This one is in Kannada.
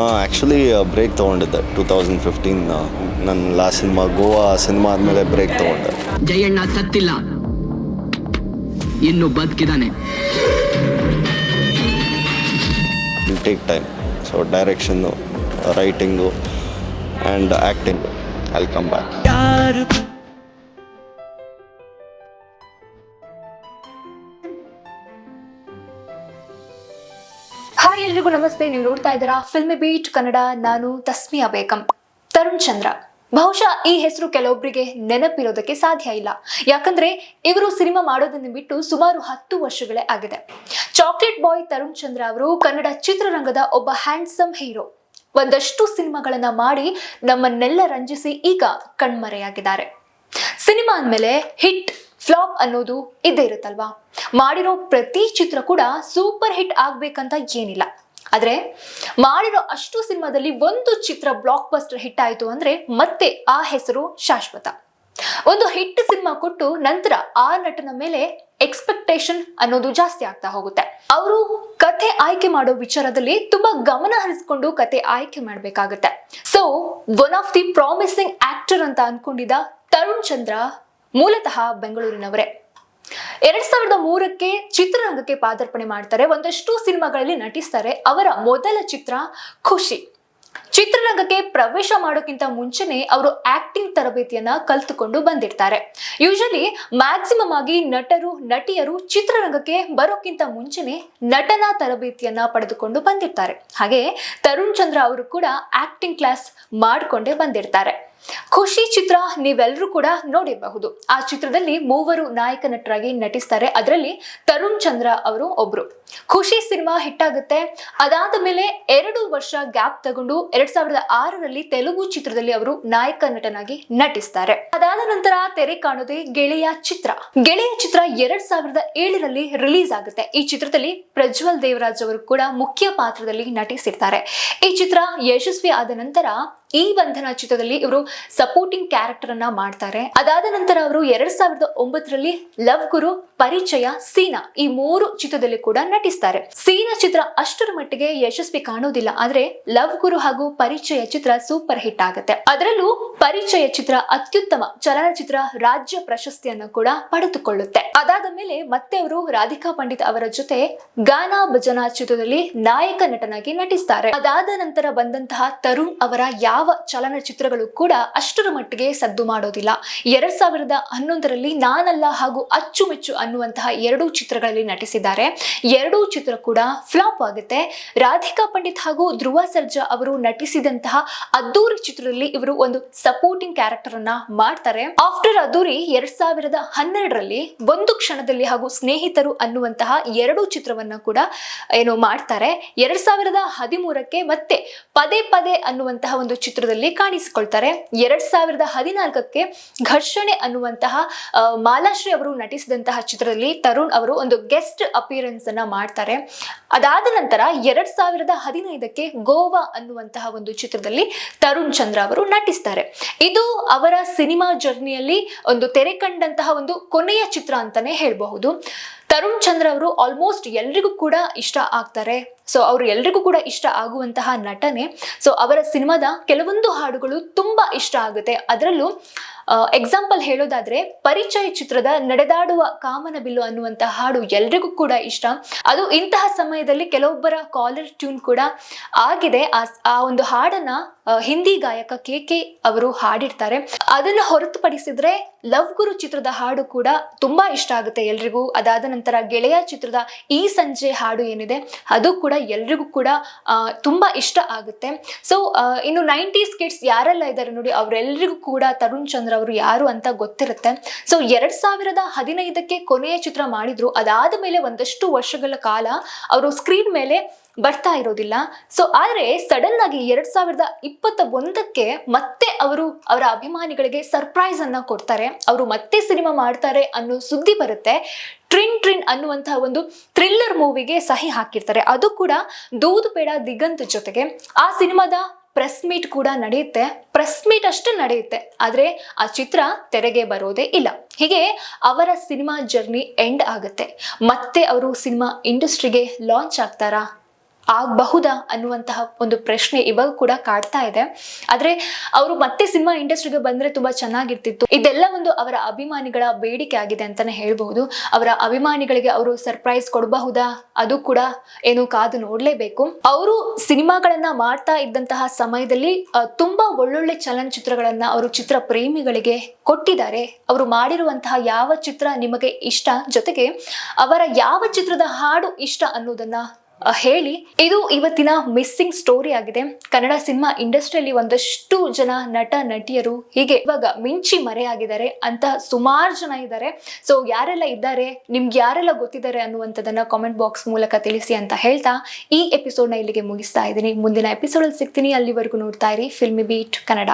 ಆ್ಯಕ್ಚುಲಿ ಬ್ರೇಕ್ ತೊಗೊಂಡಿದ್ದೆ. ಟೂ ತೌಸಂಡ್ ಫಿಫ್ಟೀನ್ ನನ್ನ ಲಾಸ್ಟ್ ಸಿನಿಮಾ ಗೋವಾ ಸಿನಿಮಾ ಆದಮೇಲೆ ಬ್ರೇಕ್ ತೊಗೊಂಡೆ. ಜಯಣ್ಣ ಸತ್ತಿಲ್ಲ. ಇನ್ನು ಬದುಕಿದಾನೆ. Take time so direction writing and acting I'll come back hi ಎಲ್ರಿಗೂ ನಮಸ್ತೆ, ನೀವು ನೋಡ್ತಾ ಇದ್ದೀರಾ? ಫಿಲ್ಮಿ ಬೀಟ್ ಕನ್ನಡ, ನಾನು ತಸ್ಮಿಯಾ ಬೇಗಂ ತರುಣ್ ಚಂದ್ರ, ಬಹುಶಃ ಈ ಹೆಸರು ಕೆಲವೊಬ್ಬರಿಗೆ ನೆನಪಿರೋದಕ್ಕೆ ಸಾಧ್ಯ ಇಲ್ಲ. ಯಾಕಂದ್ರೆ ಇವರು ಸಿನಿಮಾ ಮಾಡೋದನ್ನು ಬಿಟ್ಟು ಸುಮಾರು ಹತ್ತು ವರ್ಷಗಳೇ ಆಗಿದೆ. ಚಾಕ್ಲೇಟ್ ಬಾಯ್ ತರುಣ್ ಚಂದ್ರ ಅವರು ಕನ್ನಡ ಚಿತ್ರರಂಗದ ಒಬ್ಬ ಹ್ಯಾಂಡ್ಸಮ್ ಹೀರೋ. ಒಂದಷ್ಟು ಸಿನಿಮಾಗಳನ್ನ ಮಾಡಿ ನಮ್ಮನ್ನೆಲ್ಲ ರಂಜಿಸಿ ಈಗ ಕಣ್ಮರೆಯಾಗಿದ್ದಾರೆ. ಸಿನಿಮಾ ಅಂದಮೇಲೆ ಹಿಟ್ ಫ್ಲಾಪ್ ಅನ್ನೋದು ಇದ್ದೇ ಇರುತ್ತಲ್ವಾ? ಮಾಡಿರೋ ಪ್ರತಿ ಚಿತ್ರ ಕೂಡ ಸೂಪರ್ ಹಿಟ್ ಆಗ್ಬೇಕಂತ ಏನಿಲ್ಲ. ಆದ್ರೆ, ಮಾಡಿರೋ ಅಷ್ಟು ಸಿನಿಮಾದಲ್ಲಿ ಒಂದು ಚಿತ್ರ ಬ್ಲಾಕ್ ಬಸ್ಟರ್ ಹಿಟ್ ಆಯ್ತು ಅಂದ್ರೆ ಮತ್ತೆ ಆ ಹೆಸರು ಶಾಶ್ವತ. ಒಂದು ಹಿಟ್ ಸಿನಿಮಾ ಕೊಟ್ಟು ನಂತರ ಆ ನಟನ ಮೇಲೆ ಎಕ್ಸ್ಪೆಕ್ಟೇಷನ್ ಅನ್ನೋದು ಜಾಸ್ತಿ ಆಗ್ತಾ ಹೋಗುತ್ತೆ. ಅವರು ಕಥೆ ಆಯ್ಕೆ ಮಾಡೋ ವಿಚಾರದಲ್ಲಿ ತುಂಬಾ ಗಮನ ಹರಿಸ್ಕೊಂಡು ಕತೆ ಆಯ್ಕೆ ಮಾಡಬೇಕಾಗುತ್ತೆ. So one of the promising actor ಅಂತ ಅನ್ಕೊಂಡಿದ್ದ ತರುಣ್ ಚಂದ್ರ ಮೂಲತಃ ಬೆಂಗಳೂರಿನವರೇ. ಎರಡ್ ಸಾವಿರದ ಮೂರಕ್ಕೆ ಚಿತ್ರರಂಗಕ್ಕೆ ಪಾದಾರ್ಪಣೆ ಮಾಡ್ತಾರೆ. ಒಂದಷ್ಟು ಸಿನಿಮಾಗಳಲ್ಲಿ ನಟಿಸ್ತಾರೆ. ಅವರ ಮೊದಲ ಚಿತ್ರ ಖುಷಿ. ಚಿತ್ರರಂಗಕ್ಕೆ ಪ್ರವೇಶ ಮಾಡೋಕ್ಕಿಂತ ಮುಂಚೆನೆ ಅವರು ಆಕ್ಟಿಂಗ್ ತರಬೇತಿಯನ್ನ ಕಲ್ತುಕೊಂಡು ಬಂದಿರ್ತಾರೆ. ಯೂಶಲಿ ಮ್ಯಾಕ್ಸಿಮಮ್ ಆಗಿ ನಟರು, ನಟಿಯರು ಚಿತ್ರರಂಗಕ್ಕೆ ಬರೋಕ್ಕಿಂತ ಮುಂಚೆನೆ ನಟನಾ ತರಬೇತಿಯನ್ನ ಪಡೆದುಕೊಂಡು ಬಂದಿರ್ತಾರೆ. ಹಾಗೆ ತರುಣ್ ಚಂದ್ರ ಅವರು ಕೂಡ ಆಕ್ಟಿಂಗ್ ಕ್ಲಾಸ್ ಮಾಡಿಕೊಂಡೇ ಬಂದಿರ್ತಾರೆ. ಖುಷಿ ಚಿತ್ರ ನೀವೆಲ್ಲರೂ ಕೂಡ ನೋಡಿರಬಹುದು. ಆ ಚಿತ್ರದಲ್ಲಿ ಮೂವರು ನಾಯಕ ನಟರಾಗಿ ನಟಿಸ್ತಾರೆ. ಅದರಲ್ಲಿ ತರುಣ್ ಚಂದ್ರ ಅವರು ಒಬ್ರು. ಖುಷಿ ಸಿನಿಮಾ ಹಿಟ್ ಆಗುತ್ತೆ ಅದಾದ ಮೇಲೆ ಎರಡು ವರ್ಷ ಗ್ಯಾಪ್ ತಗೊಂಡು ಎರಡ್ ಸಾವಿರದ ಆರರಲ್ಲಿ ತೆಲುಗು ಚಿತ್ರದಲ್ಲಿ ಅವರು ನಾಯಕ ನಟನಾಗಿ ನಟಿಸ್ತಾರೆ. ಅದಾದ ನಂತರ ತೆರೆ ಕಾಣೋದೇ ಗೆಳೆಯ ಚಿತ್ರ. ಗೆಳೆಯ ಚಿತ್ರ ಎರಡ್ ಸಾವಿರದ ಏಳರಲ್ಲಿ ರಿಲೀಸ್ ಆಗುತ್ತೆ. ಈ ಚಿತ್ರದಲ್ಲಿ ಪ್ರಜ್ವಲ್ ದೇವರಾಜ್ ಅವರು ಕೂಡ ಮುಖ್ಯ ಪಾತ್ರದಲ್ಲಿ ನಟಿಸಿರ್ತಾರೆ. ಈ ಚಿತ್ರ ಯಶಸ್ವಿ ಆದ ನಂತರ ಈ ಬಂಧನ ಚಿತ್ರದಲ್ಲಿ ಇವರು ಸಪೋರ್ಟಿಂಗ್ ಕ್ಯಾರೆಕ್ಟರ್ ಅನ್ನ ಮಾಡ್ತಾರೆ. ಅದಾದ ನಂತರ ಅವರು ಎರಡ್ ಸಾವಿರದ ಒಂಬತ್ತರಲ್ಲಿ ಲವ್ ಗುರು ಪರಿಚಯ ಸೀನಾ ಈ ಮೂರು ಚಿತ್ರದಲ್ಲಿ ಕೂಡ ನಟಿಸ್ತಾರೆ. ಸೀನಾ ಚಿತ್ರ ಅಷ್ಟರ ಮಟ್ಟಿಗೆ ಯಶಸ್ವಿ ಕಾಣೋದಿಲ್ಲ, ಆದ್ರೆ ಲವ್ ಗುರು ಹಾಗೂ ಪರಿಚಯ ಚಿತ್ರ ಸೂಪರ್ ಹಿಟ್ ಆಗುತ್ತೆ. ಅದರಲ್ಲೂ ಪರಿಚಯ ಚಿತ್ರ ಅತ್ಯುತ್ತಮ ಚಲನಚಿತ್ರ ರಾಜ್ಯ ಪ್ರಶಸ್ತಿಯನ್ನು ಕೂಡ ಪಡೆದುಕೊಳ್ಳುತ್ತೆ. ಅದಾದ ಮೇಲೆ ಮತ್ತೆ ಅವರು ರಾಧಿಕಾ ಪಂಡಿತ್ ಅವರ ಜೊತೆ ಗಾನಾ ಭಜನಾ ಚಿತ್ರದಲ್ಲಿ ನಾಯಕ ನಟನಾಗಿ ನಟಿಸ್ತಾರೆ. ಅದಾದ ನಂತರ ಬಂದಂತಹ ತರುಣ್ ಅವರ ಯಾವ ಚಲನಚಿತ್ರಗಳು ಕೂಡ ಅಷ್ಟರ ಮಟ್ಟಿಗೆ ಸದ್ದು ಮಾಡೋದಿಲ್ಲ. ಎರಡ್ ಸಾವಿರದ ಹನ್ನೊಂದರಲ್ಲಿ ನಾನಲ್ಲ ಹಾಗೂ ಅಚ್ಚುಮೆಚ್ಚು ಅನ್ನುವಂತಹ ಎರಡೂ ಚಿತ್ರಗಳಲ್ಲಿ ನಟಿಸಿದ್ದಾರೆ. ಎರಡೂ ಚಿತ್ರ ಕೂಡ ಫ್ಲಾಪ್ ಆಗುತ್ತೆ. ರಾಧಿಕಾ ಪಂಡಿತ್ ಹಾಗೂ ಧ್ರುವ ಸರ್ಜಾ ಅವರು ನಟಿಸಿದಂತಹ ಅದ್ದೂರಿ ಚಿತ್ರದಲ್ಲಿ ಇವರು ಒಂದು ಸಪೋರ್ಟಿಂಗ್ ಕ್ಯಾರೆಕ್ಟರ್ ಅನ್ನ ಮಾಡ್ತಾರೆ. ಆಫ್ಟರ್ ಅದ್ದೂರಿ ಎರಡ್ ಸಾವಿರದ ಹನ್ನೆರಡರಲ್ಲಿ ಒಂದು ಕ್ಷಣದಲ್ಲಿ ಹಾಗೂ ಸ್ನೇಹಿತರು ಅನ್ನುವಂತಹ ಎರಡೂ ಚಿತ್ರವನ್ನ ಕೂಡ, ಏನು ಮಾಡ್ತಾರೆ. ಎರಡ್ ಸಾವಿರದ ಹದಿಮೂರಕ್ಕೆ ಮತ್ತೆ ಪದೇ ಪದೇ ಅನ್ನುವಂತಹ ಒಂದು ಚಿತ್ರದಲ್ಲಿ ಕಾಣಿಸಿಕೊಳ್ತಾರೆ. ಎರಡ್ ಸಾವಿರದ ಹದಿನಾಲ್ಕಕ್ಕೆ ಘರ್ಷಣೆ ಅನ್ನುವಂತಹ ಮಾಲಾಶ್ರೀ ಅವರು ನಟಿಸಿದಂತಹ ಚಿತ್ರದಲ್ಲಿ ತರುಣ್ ಅವರು ಒಂದು ಗೆಸ್ಟ್ ಅಪಿಯರೆನ್ಸ್ ಅನ್ನ ಮಾಡ್ತಾರೆ. ಅದಾದ ನಂತರ ಎರಡ್ ಸಾವಿರದ ಹದಿನೈದಕ್ಕೆ ಗೋವಾ ಅನ್ನುವಂತಹ ಒಂದು ಚಿತ್ರದಲ್ಲಿ ತರುಣ್ ಚಂದ್ರ ಅವರು ನಟಿಸ್ತಾರೆ. ಇದು ಅವರ ಸಿನಿಮಾ ಜರ್ನಿಯಲ್ಲಿ ಒಂದು ತೆರೆ ಕಂಡಂತಹ ಒಂದು ಕೊನೆಯ ಚಿತ್ರ ಅಂತಾನೆ ಹೇಳಬಹುದು. ತರುಣ್ ಚಂದ್ರ ಅವರು ಆಲ್ಮೋಸ್ಟ್ ಎಲ್ರಿಗೂ ಕೂಡ ಇಷ್ಟ ಆಗ್ತಾರೆ. ಸೊ ಅವರು ಎಲ್ರಿಗೂ ಕೂಡ ಇಷ್ಟ ಆಗುವಂತಹ ನಟನೆ. ಸೊ ಅವರ ಸಿನಿಮಾದ ಕೆಲವೊಂದು ಹಾಡುಗಳು ತುಂಬಾ ಇಷ್ಟ ಆಗುತ್ತೆ. ಅದರಲ್ಲೂ ಎಕ್ಸಾಂಪಲ್ ಹೇಳೋದಾದ್ರೆ, ಪರಿಚಯ ಚಿತ್ರದ ನಡೆದಾಡುವ ಕಾಮನ ಬಿಲ್ಲು ಅನ್ನುವಂತಹ ಹಾಡು ಎಲ್ರಿಗೂ ಕೂಡ ಇಷ್ಟ. ಅದು ಇಂತಹ ಸಮಯದಲ್ಲಿ ಕೆಲವೊಬ್ಬರ ಕಾಲರ್ ಟ್ಯೂನ್ ಕೂಡ ಆಗಿದೆ. ಆ ಒಂದು ಹಾಡನ್ನ ಹಿಂದಿ ಗಾಯಕ ಕೆ ಕೆ ಅವರು ಹಾಡಿರ್ತಾರೆ. ಅದನ್ನ ಹೊರತುಪಡಿಸಿದ್ರೆ, ಲವ್ ಗುರು ಚಿತ್ರದ ಹಾಡು ಕೂಡ ತುಂಬಾ ಇಷ್ಟ ಆಗುತ್ತೆ ಎಲ್ರಿಗೂ. ಅದಾದ ನಂತರ ಗೆಳೆಯ ಚಿತ್ರದ ಈ ಸಂಜೆ ಹಾಡು ಏನಿದೆ, ಅದು ಕೂಡ ಎಲ್ರಿಗೂ ಕೂಡ ತುಂಬಾ ಇಷ್ಟ ಆಗುತ್ತೆ. ಸೊ ಇನ್ನು ನೈಂಟೀಸ್ ಕಿಡ್ಸ್ ಯಾರೆಲ್ಲ ಇದ್ದಾರೆ ನೋಡಿ ಅವರೆಲ್ಲರಿಗೂ ಕೂಡ ತರುಣ್ ಚಂದ್ರ ಅವರು ಯಾರು ಅಂತ ಗೊತ್ತಿರುತ್ತೆ. ಸೊ ಎರಡ್ ಸಾವಿರದ ಹದಿನೈದಕ್ಕೆ ಕೊನೆಯ ಚಿತ್ರ ಮಾಡಿದ್ರು. ಅದಾದ ಮೇಲೆ ಒಂದಷ್ಟು ವರ್ಷಗಳ ಕಾಲ ಅವರು ಸ್ಕ್ರೀನ್ ಮೇಲೆ ಬರ್ತಾ ಇರೋದಿಲ್ಲ. ಸೊ ಆದರೆ ಸಡನ್ ಆಗಿ ಎರಡ್ ಸಾವಿರದ ಇಪ್ಪತ್ತ ಒಂದಕ್ಕೆ ಮತ್ತೆ ಅವರು ಅವರ ಅಭಿಮಾನಿಗಳಿಗೆ ಸರ್ಪ್ರೈಸ್ ಅನ್ನ ಕೊಡ್ತಾರೆ. ಅವರು ಮತ್ತೆ ಸಿನಿಮಾ ಮಾಡ್ತಾರೆ ಅನ್ನೋ ಸುದ್ದಿ ಬರುತ್ತೆ. ಟ್ರಿನ್ ಟ್ರಿನ್ ಅನ್ನುವಂತಹ ಒಂದು ಥ್ರಿಲ್ಲರ್ ಮೂವಿಗೆ ಸಹಿ ಹಾಕಿರ್ತಾರೆ. ಅದು ಕೂಡ ದೂದು ಬೇಡ ದಿಗಂತ್ ಜೊತೆಗೆ. ಆ ಸಿನಿಮಾದ ಪ್ರೆಸ್ ಮೀಟ್ ಕೂಡ ನಡೆಯುತ್ತೆ. ಪ್ರೆಸ್ ಮೀಟ್ ಅಷ್ಟೇ ನಡೆಯುತ್ತೆ. ಆದರೆ ಆ ಚಿತ್ರ ತೆರೆಗೆ ಬರೋದೇ ಇಲ್ಲ. ಹೀಗೆ ಅವರ ಸಿನಿಮಾ ಜರ್ನಿ ಎಂಡ್ ಆಗುತ್ತೆ. ಮತ್ತೆ ಅವರು ಸಿನಿಮಾ ಇಂಡಸ್ಟ್ರಿಗೆ ಲಾಂಚ್ ಆಗ್ತಾರಾ? ಆಗಬಹುದಾ ಅನ್ನುವಂತಹ ಒಂದು ಪ್ರಶ್ನೆ ಇವಾಗ ಕೂಡ ಕಾಡ್ತಾ ಇದೆ. ಆದ್ರೆ ಅವರು ಮತ್ತೆ ಸಿನಿಮಾ ಇಂಡಸ್ಟ್ರಿಗೆ ಬಂದ್ರೆ ತುಂಬಾ ಚೆನ್ನಾಗಿರ್ತಿತ್ತು. ಇದೆಲ್ಲ ಒಂದು ಅವರ ಅಭಿಮಾನಿಗಳ ಬೇಡಿಕೆ ಆಗಿದೆ ಅಂತಾನೆ ಹೇಳ್ಬಹುದು. ಅವರ ಅಭಿಮಾನಿಗಳಿಗೆ ಅವರು ಸರ್ಪ್ರೈಸ್ ಕೊಡಬಹುದಾ? ಅದು ಕೂಡ ಏನು ಕಾದು ನೋಡ್ಲೇಬೇಕು. ಅವರು ಸಿನಿಮಾಗಳನ್ನ ಮಾಡ್ತಾ ಇದ್ದಂತಹ ಸಮಯದಲ್ಲಿ ತುಂಬಾ ಒಳ್ಳೊಳ್ಳೆ ಚಲನಚಿತ್ರಗಳನ್ನ ಅವರು ಚಿತ್ರ ಪ್ರೇಮಿಗಳಿಗೆ ಕೊಟ್ಟಿದ್ದಾರೆ. ಅವರು ಮಾಡಿರುವಂತಹ ಯಾವ ಚಿತ್ರ ನಿಮಗೆ ಇಷ್ಟ? ಜೊತೆಗೆ ಅವರ ಯಾವ ಚಿತ್ರದ ಹಾಡು ಇಷ್ಟ ಅನ್ನೋದನ್ನ ಹೇಳಿ, ಇದು ಇವತ್ತಿನ ಮಿಸ್ಸಿಂಗ್ ಸ್ಟೋರಿ ಆಗಿದೆ. ಕನ್ನಡ ಸಿನಿಮಾ ಇಂಡಸ್ಟ್ರಿಯಲ್ಲಿ ಒಂದಷ್ಟು ಜನ ನಟ, ನಟಿಯರು ಹೀಗೆ ಇವಾಗ ಮಿಂಚಿ ಮರೆಯಾಗಿದ್ದಾರೆ ಅಂತ ಸುಮಾರು ಜನ ಇದ್ದಾರೆ. ಸೊ ಯಾರೆಲ್ಲ ಇದ್ದಾರೆ, ನಿಮ್ಗೆ ಯಾರೆಲ್ಲ ಗೊತ್ತಿದ್ದಾರೆ ಅನ್ನುವಂಥದ್ದನ್ನ ಕಾಮೆಂಟ್ ಬಾಕ್ಸ್ ಮೂಲಕ ತಿಳಿಸಿ ಅಂತ ಹೇಳ್ತಾ ಈ ಎಪಿಸೋಡ್ನ ಇಲ್ಲಿಗೆ ಮುಗಿಸ್ತಾ ಇದ್ದೀನಿ. ಮುಂದಿನ ಎಪಿಸೋಡಲ್ಲಿ ಸಿಗ್ತೀನಿ. ಅಲ್ಲಿವರೆಗೂ ನೋಡ್ತಾ ಇರಿ. Filmy beet Kannada